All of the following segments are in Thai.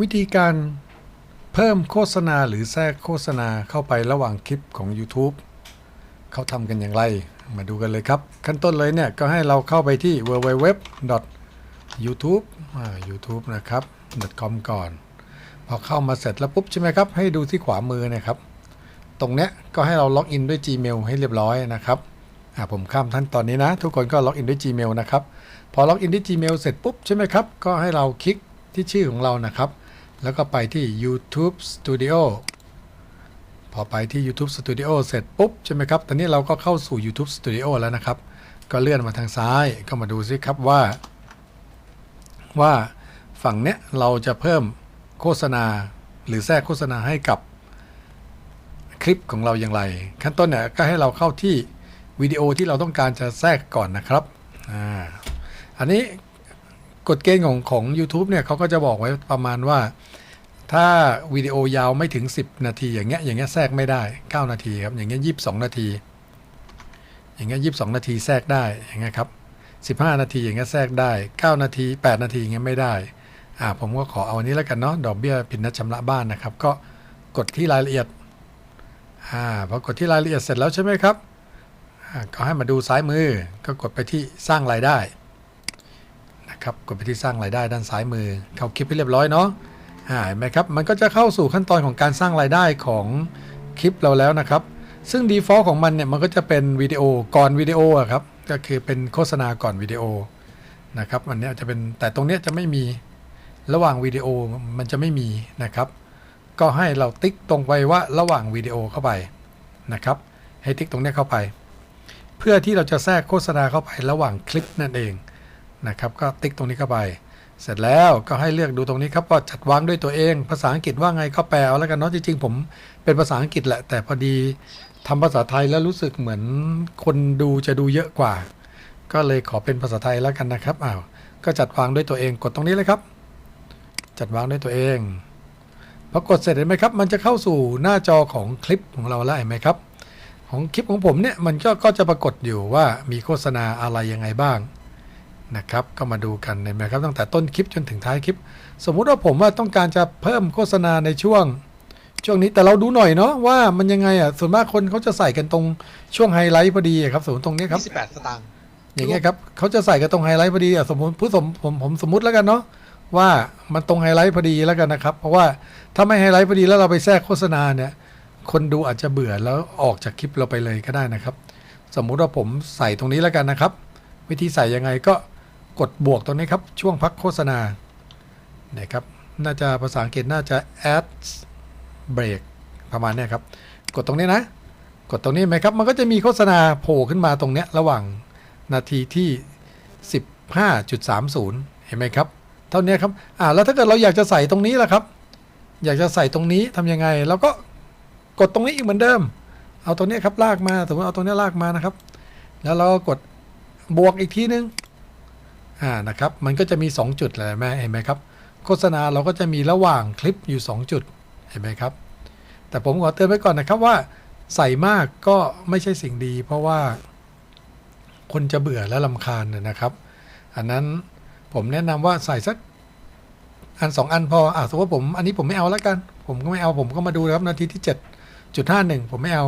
วิธีการเพิ่มโฆษณาหรือแทรกโฆษณาเข้าไประหว่างคลิปของ YouTube เขาทำกันอย่างไร มาดูกันเลยครับ ขั้นต้นเลยเนี่ย ก็ให้เราเข้าไปที่ www youtube youtube นะครับ .com ก่อน พอเข้ามาเสร็จแล้วปุ๊บใช่ไหมครับ ให้ดูที่ขวามือนะครับ ตรงเนี้ยก็ให้เราล็อกอินด้วย Gmail ให้เรียบร้อยนะครับอ่าผมข้ามขั้นตอนนี้นะ ทุกคนก็ล็อกอินด้วย Gmail นะครับ พอล็อกอินด้วย Gmail เสร็จปุ๊บใช่ไหมครับ ก็ให้เราคลิกที่ชื่อของเรานะครับ แล้วก็ไปที่ YouTube Studio พอไปที่ YouTube Studio เสร็จปุ๊บ ใช่ไหมครับ ตอนนี้เราก็เข้าสู่ YouTube Studio แล้วนะครับ ก็เลื่อนมาทางซ้าย ก็มาดูซิครับว่า ว่าฝั่งเนี้ยเราจะเพิ่มโฆษณาหรือแทรกโฆษณาให้กับคลิปของเราอย่างไร ขั้นต้นเนี่ยก็ให้เราเข้าที่วิดีโอที่เราต้องการจะแทรกก่อนนะครับ อ่า อันนี้ กฎเกณฑ์ของของ u t u b e เนี่ยเขาก็จะบอกไว้ประมาณว่า ถ้าวิดีโอยาวไม่ถึง 10 นาที อย่างเงี้ยอย่างเงี้ยแทรกไม่ได้ 9 นาทีครับ อย่างเงี้ย22นาที อย่างเงี้ย22นาทีแทรกได้อย่างเงี้ยครับ15 นาทีอย่างเงี้ยแทรกได้ 9 นาที 8 นาทีอย่างเงี้ยไม่ได้อ่าผมก็ขอเอาอันนี้แล้วกันเนาะดอกเบี้ยผิดนัดชำระบ้านนะครับ ก็กดที่รายละเอียดอ่าพอกดที่รายละเอียดเสร็จแล้วใช่ไหมครับอ่าก็ให้มาดูซ้ายมือก็กดไปที่สร้างรายได้ ครับกดไปที่สร้างรายได้ด้านซ้ายมือ เข้าคลิปให้เรียบร้อยเนาะอ่าเห็นไหมครับมันก็จะเข้าสู่ขั้นตอนของการสร้างรายได้ของคลิปเราแล้วนะครับ ซึ่ง default ของมันเนี่ยมันก็จะเป็นวิดีโอก่อนวิดีโออะครับก็คือเป็นโฆษณาก่อนวิดีโอนะครับอันเนี้ยจะเป็นแต่ตรงเนี้ยจะไม่มีระหว่างวิดีโอมันจะไม่มีนะครับ ก็ให้เราติ๊กตรงไปว่าระหว่างวิดีโอเข้าไปนะครับ ให้ติ๊กตรงเนี้ยเข้าไป เพื่อที่เราจะแทรกโฆษณาเข้าไประหว่างคลิปนั่นเอง นะครับ ก็ติ๊กตรงนี้เข้าไป เสร็จแล้วก็ให้เลือกดูตรงนี้ครับว่าจัดวางด้วยตัวเอง ภาษาอังกฤษว่าไงก็แปลเอาแล้วกันเนาะจริงๆผมเป็นภาษาอังกฤษแหละ แต่พอดีทำภาษาไทยแล้วรู้สึกเหมือนคนดูจะดูเยอะกว่า ก็เลยขอเป็นภาษาไทยแล้วกันนะครับอ้าวก็จัดวางด้วยตัวเองกดตรงนี้เลยครับ จัดวางด้วยตัวเองพอกดเสร็จเห็นไหมครับ มันจะเข้าสู่หน้าจอของคลิปของเราแล้วเห็นไหมครับ ของคลิปของผมเนี่ยมันก็ก็จะปรากฏอยู่ว่ามีโฆษณาอะไรยังไงบ้าง นะครับ ก็มาดูกันเห็นไหมครับตั้งแต่ต้นคลิปจนถึงท้ายคลิป สมมุติว่าผมว่าต้องการจะเพิ่มโฆษณาในช่วง ช่วงนี้แต่เราดูหน่อยเนาะว่ามันยังไงอะส่วนมากคนเขาจะใส่กันตรงช่วงไฮไลท์พอดีอะครับสมมติตรงนี้ครับ28สตางค์อย่างเงี้ยครับเขาจะใส่กันตรงไฮไลท์พอดีอะสมมติผู้สมผมผมสมมติแล้วกันเนาะว่ามันตรงไฮไลท์พอดีแล้วกันนะครับ เพราะว่าถ้าไม่ไฮไลท์พอดีแล้วเราไปแทรกโฆษณาเนี่ย คนดูอาจจะเบื่อแล้วออกจากคลิปเราไปเลยก็ได้นะครับ สมมุติว่าผมใส่ตรงนี้แล้วกันนะครับ วิธีใส่ยังไงก็ กดบวกตรงนี้ครับ ช่วงพักโฆษณานะครับ น่าจะภาษาอังกฤษน่าจะ add break ประมาณนี้ครับ กดตรงนี้นะ กดตรงนี้ไหมครับ มันก็จะมีโฆษณาโผล่ขึ้นมาตรงเนี้ยระหว่างนาทีที่ 15.30 เห็นไหมครับ เท่านี้ครับ อ่า แล้วถ้าเกิดเราอยากจะใส่ตรงนี้ล่ะครับ อยากจะใส่ตรงนี้ทำยังไงเราก็กดตรงนี้อีกเหมือนเดิม เอาตรงนี้ครับลากมา สมมติเอาตรงนี้ลากมานะครับ แล้วเราก็กดบวกอีกทีนึง อ่านะครับมันก็จะมี 2 จุดเลยแม่เห็นไหมครับ โฆษณาเราก็จะมีระหว่างคลิปอยู่ 2 จุดเห็นไหมครับ แต่ผมขอเตือนไว้ก่อนนะครับว่าใส่มากก็ไม่ใช่สิ่งดี เพราะว่าคนจะเบื่อและลำคาญนะครับ อันนั้นผมแนะนำว่าใส่สักอันสองอันพออะสมมติว่าผมอันนี้ผมไม่เอาแล้วกัน ผมก็ไม่เอาผมก็มาดูนะครับนาทีที่ 7.51 ผมไม่เอา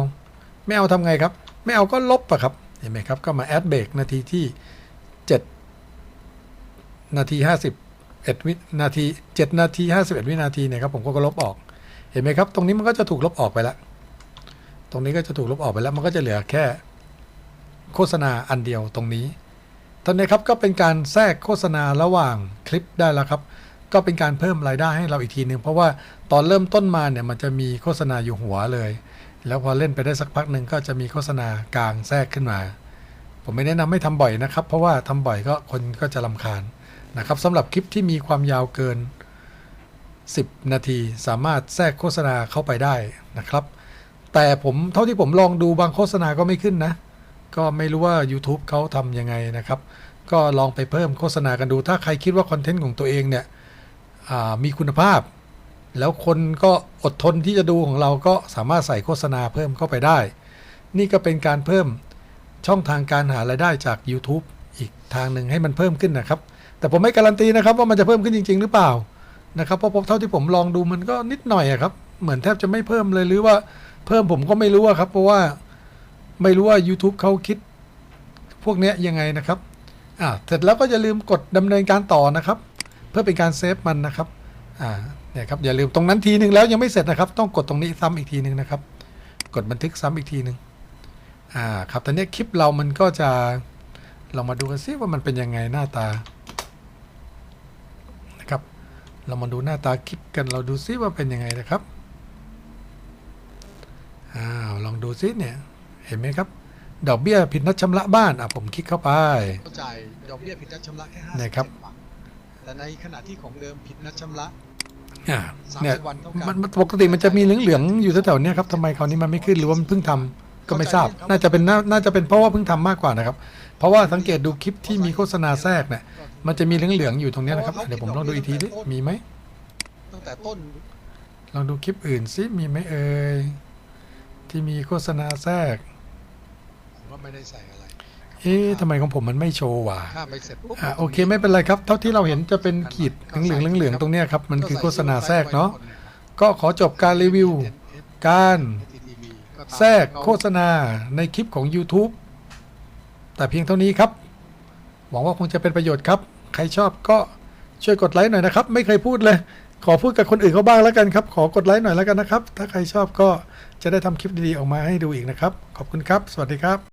ไม่เอาทำไงครับ ไม่เอาก็ลบอะครับเห็นไหมครับ ก็มาแอดเบรกนาทีที่ 7 นาที51วินาที7นาที51วินาทีเนี่ยครับผมก็ลบออก เห็นไหมครับ ตรงนี้มันก็จะถูกลบออกไปแล้ว ตรงนี้ก็จะถูกลบออกไปแล้ว มันก็จะเหลือแค่โฆษณาอันเดียวตรงนี้ตอนนี้ครับก็เป็นการแทรกโฆษณาระหว่างคลิปได้แล้วครับ ก็เป็นการเพิ่มรายได้ให้เราอีกทีหนึ่งเพราะว่าตอนเริ่มต้นมาเนี่ยมันจะมีโฆษณาอยู่หัวเลย แล้วพอเล่นไปได้สักพักหนึ่งก็จะมีโฆษณากลางแทรกขึ้นมา ผมไม่แนะนำให้ทำบ่อยนะครับ เพราะว่าทำบ่อยก็คนก็จะลำคาญ นะครับสำหรับคลิปที่มีความยาวเกิน 10 นาทีสามารถแทรกโฆษณาเข้าไปได้นะครับ แต่ผมเท่าที่ผมลองดูบางโฆษณาก็ไม่ขึ้นนะ ก็ไม่รู้ว่า YouTube เขาทำยังไงนะครับ ก็ลองไปเพิ่มโฆษณากันดู ถ้าใครคิดว่าคอนเทนต์ของตัวเองเนี่ยมีคุณภาพ แล้วคนก็อดทนที่จะดูของเราก็สามารถใส่โฆษณาเพิ่มเข้าไปได้ นี่ก็เป็นการเพิ่มช่องทางการหารายได้จาก YouTube อีกทางหนึ่งให้มันเพิ่มขึ้นนะครับ แต่ผมไม่การันตีนะครับว่ามันจะเพิ่มขึ้นจริง ๆ หรือเปล่านะครับเพราะเท่าที่ผมลองดูมันก็นิดหน่อยอครับ เหมือนแทบจะไม่เพิ่มเลยหรือว่าเพิ่มผมก็ไม่รู้ครับ เพราะว่าไม่รู้ว่า YouTube เขาคิดพวกเนี้ยยังไงนะครับอ่าเสร็จแล้วก็อย่าลืมกดดำเนินการต่อนะครับ เพื่อเป็นการเซฟมันนะครับอ่าเนี่ยครับอย่าลืมตรงนั้นทีหนึ่งแล้วยังไม่เสร็จนะครับ ต้องกดตรงนี้ซ้ำอีกทีหนึ่งนะครับ กดบันทึกซ้ำอีกทีหนึ่งอ่าครับตอนนี้คลิปเรามันก็จะเรามาดูกันซิว่ามันเป็นยังไงหน้าตา เรามาดูหน้าตาคลิปกันเราดูซิว่าเป็นยังไงนะครับอ้าวลองดูซิเนี่ยเห็นไหมครับ ดอกเบี้ยผิดนัดชำระบ้านอะผมคลิกเข้าไปเข้าใจดอกเบี้ยผิดนัดชำระแค่ห้าเนี่ยครับแต่ในขณะที่ของเดิมผิดนัดชำระอ่าเนี่ย30วันเท่ากันมันมันปกติมันจะมีเหลืองๆอยู่แถวๆเนี้ยครับทำไมคราวนี้มันไม่ขึ้นหรือว่ามันเพิ่งทำ ก็ไม่ทราบ น่าจะเป็นน่าน่าจะเป็นเพราะว่าเพิ่งทำมากกว่านะครับ เพราะว่าสังเกตดูคลิปที่มีโฆษณาแทรกเนี่ย มันจะมีเหลืองๆอยู่ตรงเนี้ยนะครับ เดี๋ยวผมลองดูอีกทีดิมีไหม ตั้งแต่ต้นลองดูคลิปอื่นซิมีไหมเอ่ยที่มีโฆษณาแทรก ผมว่าไม่ได้ใส่อะไรเอ๊ะทำไมของผมมันไม่โชว์วะข้ามไปเสร็จปุ๊บอ่าโอเคไม่เป็นไรครับ เท่าที่เราเห็นจะเป็นขีดเหลืองๆเหลืองๆตรงเนี้ยครับ มันคือโฆษณาแทรกเนาะ ก็ขอจบการรีวิวการ แทรกโฆษณาในคลิปของ YouTube แต่เพียงเท่านี้ครับ หวังว่าคงจะเป็นประโยชน์ครับ ใครชอบก็ช่วยกดไลค์หน่อยนะครับ ไม่เคยพูดเลย ขอพูดกับคนอื่นเขาบ้างแล้วกันครับ ขอกดไลค์หน่อยแล้วกันนะครับ ถ้าใครชอบก็จะได้ทำคลิปดีๆออกมาให้ดูอีกนะครับ ขอบคุณครับ สวัสดีครับ